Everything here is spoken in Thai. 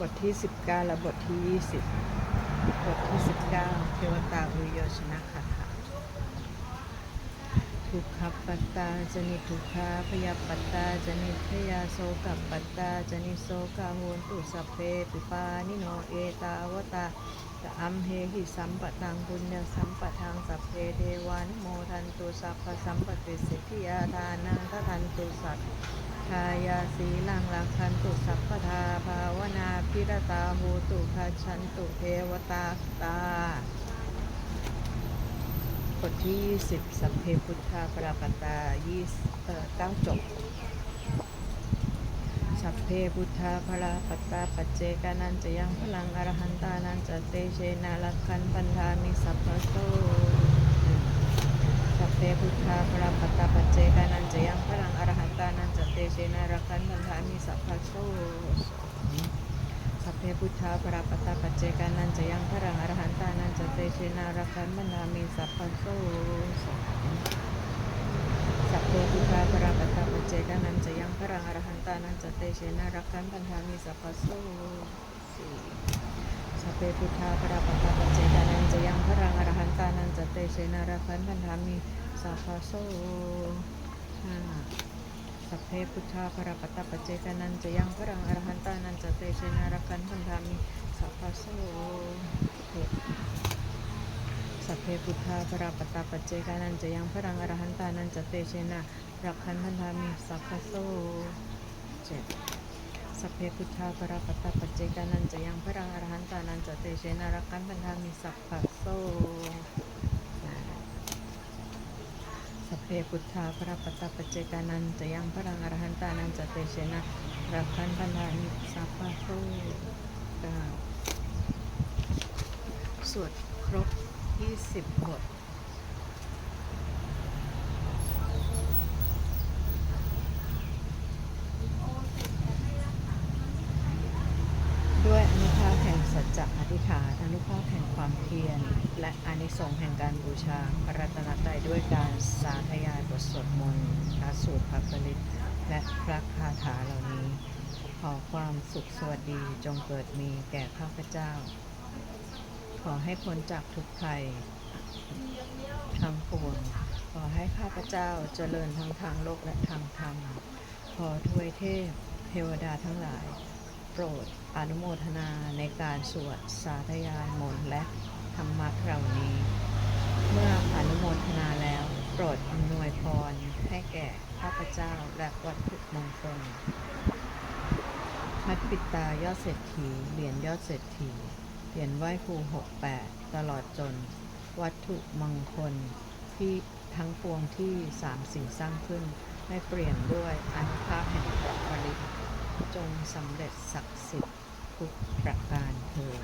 บทที่ 19 และบทที่ 20 บทที่ 19 เทวตาวิโยชนะคาถาทุกขปัตตาจนิทุกขาพยาปัตตาจนิพยาโสกัปัตตาจนิโสกาโหนตุสเพปิปานิโนเอตาวตาตะอัมเหหิสัมปตังบุญญสัมปทังสัพเพเทวานโมทันตุสัพพสัมปติสิทธิยาทานังททันตุสัตทายาสีลังลักขันตุสัพพทาภาว นาพิรตาหูตุขชันตุเทวตาตาบทที่20สัพเพพุทธาปราปตา20เอ่อ9จบ สัพเพพุทธาภราปตาปัจเจกานันจะยังพลังอรหันตานันจะเตเชนาลักขันปันธามิสัพพโตสัพเพพุทธาปราปตาปัจเจกานันจะยังพลังอรหันตานันจะเตเชนารักขันบันทามิสัพพโส สัพเพพุทธาปราปตตาปัจเจกานันจะยังพลังอรหันตานันจะเตเชนารักันบันามิสัพพะโสสัพเพพุทธาปราปตตาปัจเจกานันจะยังพลังอรหันตานันจะเตเชนารักันบันทามิสัพพะโสสี่สัพเพพุทธาปราปตตาปัจเจกานันจะยังพระังอรหันตานันจะเตเชนาราคันพันธามิสัพพะโสห้า สัพเพพุทธาปราปัตตปเจกานันจะยังพรังอรหันตานันจะเตชนาราคันพันธามิสัพพะโสสัพเพพุทธาปราปัตตาปัจเจกานันจะยังพรังอรหันตานันจะเตเชนาราคันพันธามิสัพพะโสเจ็ดสัพเพพุทธาปราปัตตาปัจเจกานันจะยังพระอรหันตานันจะเตเชนารักขันบันทามิสัพพะโซ สัพเพพุทธาพระปัตตปเจกานันจะยังพระอรหันตานันจะเตเชนะรักขันบันทามิสัพพะโซเก้าสวดครบ 20 บท ด้วยอนุภาพแห่งสั จะอธิษฐานอนุภาพแห่งความเพียร และอานิสงส์แห่งการบูชาพระรัตนตรัยด้วยการสาธยายบทสวดมนต์พระสูตรพระปริตและพระคาถาเหล่านี้ ขอความสุขสวัสดีจงเกิดมีแก่ข้าพเจ้า ขอให้พ้นจากทุกภัยทั้งปวงขอให้ข้าพเจ้าเจริญทั้งทางโลกและทางธรรมขอทวยเทพเทวดาทั้งหลาย ปรดอนุโมทนาในการสวดสาธยายมนต์และธรรมะเหล่านี้ เมื่ออนุโมทนาแล้วโปรดอำนวยพรให้แก่ข้าพเจ้าและวัตถุมงคลพัดปิดตายอดเศรษฐีเหรียญยอดเศรษฐีเหรียญไหว้ครูหกแปดตลอดจน วัตถุมงคลที่ทั้งปวงที่สามสิ่งสร้างขึ้นได้เปลี่ยนด้วยอนุภาพแห่งพระปริตจ งสำเร็จศักดิ์สิทธิ์ทุกประการเถิด